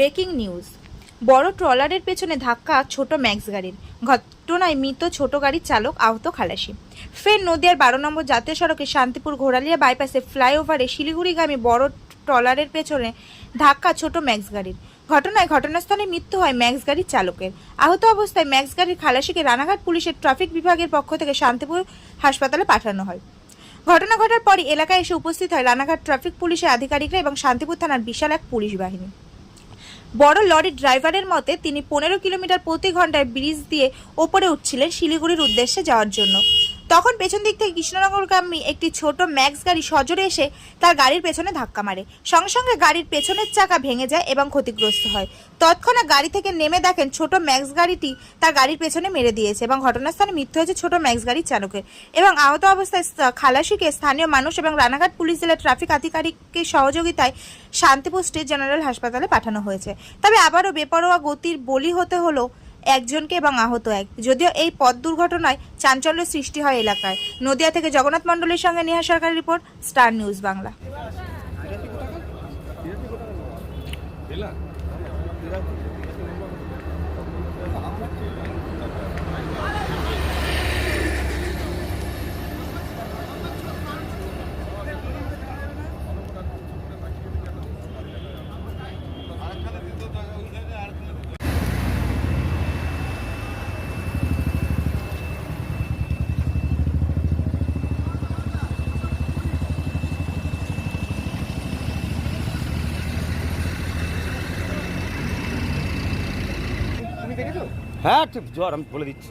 Breaking news. বড় ট্রলারের পেছনে ধাক্কা ছোট ম্যাক্স গাড়ির। ঘটনায় মৃত ছোট গাড়ির চালক আহত খালাসি। ফের নদিয়ার বারো নম্বর জাতীয় সড়কে শান্তিপুর ঘোড়ালিয়া বাইপাসে ফ্লাইওভারে শিলিগুড়িগামী বড় ট্রলারের পেছনে ধাক্কা ছোট ম্যাক্স গাড়ির। ঘটনায় ঘটনাস্থলে মৃত্যু হয় ম্যাক্স গাড়ির চালকের। আহত অবস্থায় ম্যাক্স গাড়ির খালাসিকে রানাঘাট পুলিশের ট্রাফিক বিভাগের পক্ষ থেকে শান্তিপুর হাসপাতালে পাঠানো হয়। ঘটনা ঘটার পরই এলাকায় এসে উপস্থিত হয় রানাঘাট ট্রাফিক পুলিশের আধিকারিকরা এবং শান্তিপুর থানার বিশাল এক পুলিশ বাহিনী। বড় লরির ড্রাইভারের মতে, তিনি পনেরো কিলোমিটার প্রতি ঘন্টায় ব্রিজ দিয়ে ওপরে উঠছিলেন শিলিগুড়ির উদ্দেশ্যে যাওয়ার জন্য। তখন পেছন দিক থেকে কৃষ্ণনগরগামী একটি ছোট ম্যাক্স গাড়ি সজোরে এসে তার গাড়ির পেছনে ধাক্কা মারে। সঙ্গে সঙ্গে গাড়ির পেছনের চাকা ভেঙে যায় এবং ক্ষতিগ্রস্ত হয়। তৎক্ষণাৎ গাড়ি থেকে নেমে দেখেন ছোট ম্যাক্স গাড়িটি তার গাড়ির পেছনে মেরে দিয়েছে এবং ঘটনাস্থলে মৃত্যু হয়েছে ছোট ম্যাক্স গাড়ির চালকের। এবং আহত অবস্থায় স্থা- খালাসিকে স্থানীয় মানুষ এবং রানাঘাট পুলিশ জেলার ট্রাফিক আধিকারিকের সহযোগিতায় শান্তিপুর স্টেট জেনারেল হাসপাতালে পাঠানো হয়েছে। তবে আবারও বেপরোয়া গতির বলি হতে হলো একজনকে এবং আহত এক। যদিও এই পথ দুর্ঘটনায় চাঞ্চল্য সৃষ্টি হয় এলাকায়। নদিয়া থেকে জগন্নাথ মণ্ডলের সঙ্গে নেহা সরকারের রিপোর্ট, স্টার নিউজ বাংলা। হ্যাঁ ঠিক জ্বর আমি বলে দিচ্ছি।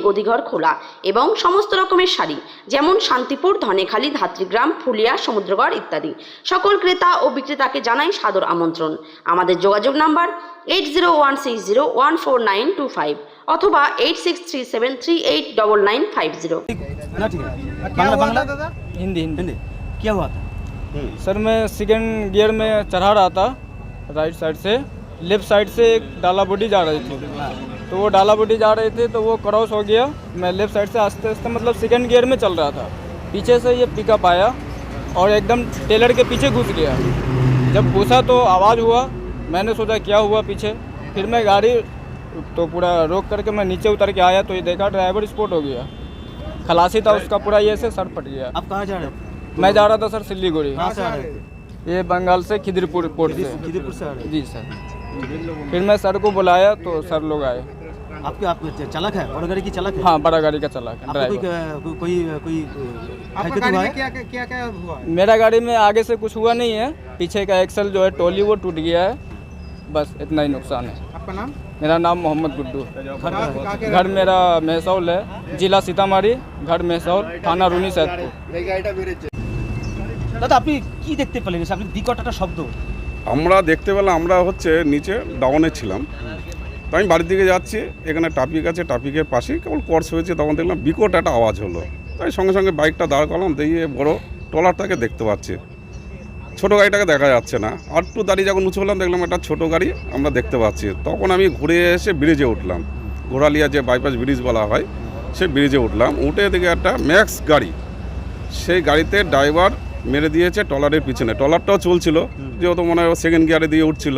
গদিঘর খোলা এবং সমস্ত রকমের শাড়ি যেমন শান্তিপুর ধনেখালি ধাত্রীগ্রাম ফুলিয়া সমুদ্রগড় ইত্যাদি সকল ক্রেতা ও বিক্রেতাকে জানাই সাদর আমন্ত্রণ আমাদের যোগাযোগ number eight zero one six zero one four nine two five অথবা eight six three seven three eight double nine five zero ना ठीक है क्या बांग्ला हुआ बांग्ला था दादा हिंदी हिंदी हिंदी क्या हुआ था सर मैं सेकेंड गियर में चढ़ा रहा था राइट साइड से लेफ्ट साइड से एक डाला बॉडी जा रही थी तो वो डाला बॉडी जा रहे थे तो वो क्रॉस हो गया। मैं लेफ़्ट साइड से आस्ते आस्ते मतलब सेकेंड गियर में चल रहा था। पीछे से ये पिकअप आया और एकदम टेलर के पीछे घुस गया। जब घुसा तो आवाज़ हुआ मैंने सोचा क्या हुआ पीछे। फिर मैं गाड़ी तो पूरा रोक करके मैं नीचे उतर के आया तो ये देखा ड्राइवर स्पोर्ट हो गया। खलासी था उसका पूरा ये से सर फट गया। आप कहाँ जा रहे थे मैं जा रहा था सर सिलीगुड़ी ये बंगाल से खिदिरपुर पोर्ट से। खिदीपुर से जी सर। फिर मैं सर को बुलाया तो सर लोग आए। आपके आप चालक है और गाड़ी की चालक है हाँ बड़ा गाड़ी का चला आपको कोई ड्राइवर कोई कोई आपका क्षति गाड़ी हुआ में है क्या क्या क्या क्या हुआ है मेरा गाड़ी में आगे से कुछ हुआ नहीं है पीछे का एक्सल जो है टोली वो टूट गया है बस इतना ही नुकसान है आपका नाम मेरा नाम मोहम्मद गुड्डू घर कहाँ- कहाँ के घर मेरा महसौल है जिला सीतामढ़ी घर महसौल थाना रूनी सैदपुर দাদা আপনি কি দেখতে পেলেন এসে? আপনি বিকট একটা শব্দ আমরা দেখতে পেলাম আমরা হচ্ছে নিচে ডাউনে ছিলাম তো আমি বাড়ির দিকে যাচ্ছি, এখানে ট্রাফিক আছে, ট্রাফিকের পাশেই কেবল কোর্স হয়েছে, তখন দেখলাম বিকট একটা আওয়াজ হলো। তাই সঙ্গে সঙ্গে বাইকটা দাঁড় করলাম দিয়ে বড় ট্রলারটাকে দেখতে পাচ্ছি। ছোটো গাড়িটাকে দেখা যাচ্ছে না। আর একটু দাঁড়িয়ে যখন উঁচু হলাম, দেখলাম একটা ছোটো গাড়ি আমরা দেখতে পাচ্ছি। তখন আমি ঘুরে এসে ব্রিজে উঠলাম। ঘোড়ালিয়া যে বাইপাস ব্রিজ বলা হয় সে ব্রিজে উঠলাম। উঠে দিকে একটা ম্যাক্স গাড়ি। সেই গাড়িতে ড্রাইভার মেরে দিয়েছে ট্রলারের পিছনে। ট্রলারটাও চলছিল, যেহেতু মনে হয় সেকেন্ড গিয়ারে দিয়ে উঠছিল।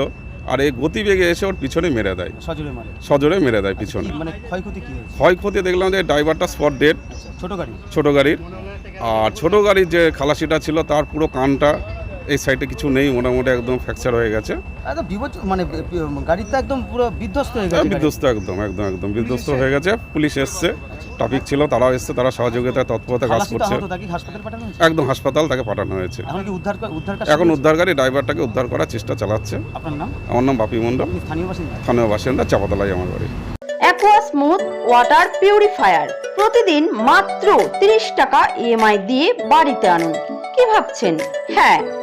আর এই গতিবেগে এসে ওর পিছনে মেরে দেয়। সজোরে মেরে। দেয় পিছনে। মানে ক্ষয়ক্ষতি দেখলাম যে ড্রাইভারটা স্পট ডেট আচ্ছা ছোট গাড়ি? ছোট গাড়ির। আর ছোট গাড়ির যে খালাসিটা ছিল তার পুরো কানটা এই সাইডে কিছু নেই মোটামুটি একদম ফ্র্যাকচার হয়ে গেছে। একদম বিপদ মানে গাড়ি তো একদম পুরো বিধ্বস্ত হয়ে গেছে বিধ্বস্ত একদম একদম একদম বিধ্বস্ত হয়ে গেছে পুলিশ এসছে ট্রাফিক ছিল তারাও এসছে তারা সহযোগিতায় তৎপরতা কাজ করছে। একদম হাসপাতাল তাকে পাঠানো হয়েছে। এখন কি উদ্ধার কর- উদ্ধার কাজ এখন শুরু উদ্ধারকারী ড্রাইভারটাকে উদ্ধার করার চেষ্টা চালাচ্ছে। হয়েছে? আপনার নাম? আমার নাম বাপি মণ্ডল। স্থানীয় বাসিন্দা? চাপাতলাই আমার বাড়ি। অ্যাকোয়াস স্মুথ ওয়াটার পিউরিফায়ার প্রতিদিন মাত্র তিরিশ টাকা ইএমআই দিয়ে বাড়িতে আনুন। কি ভাবছেন? হ্যাঁ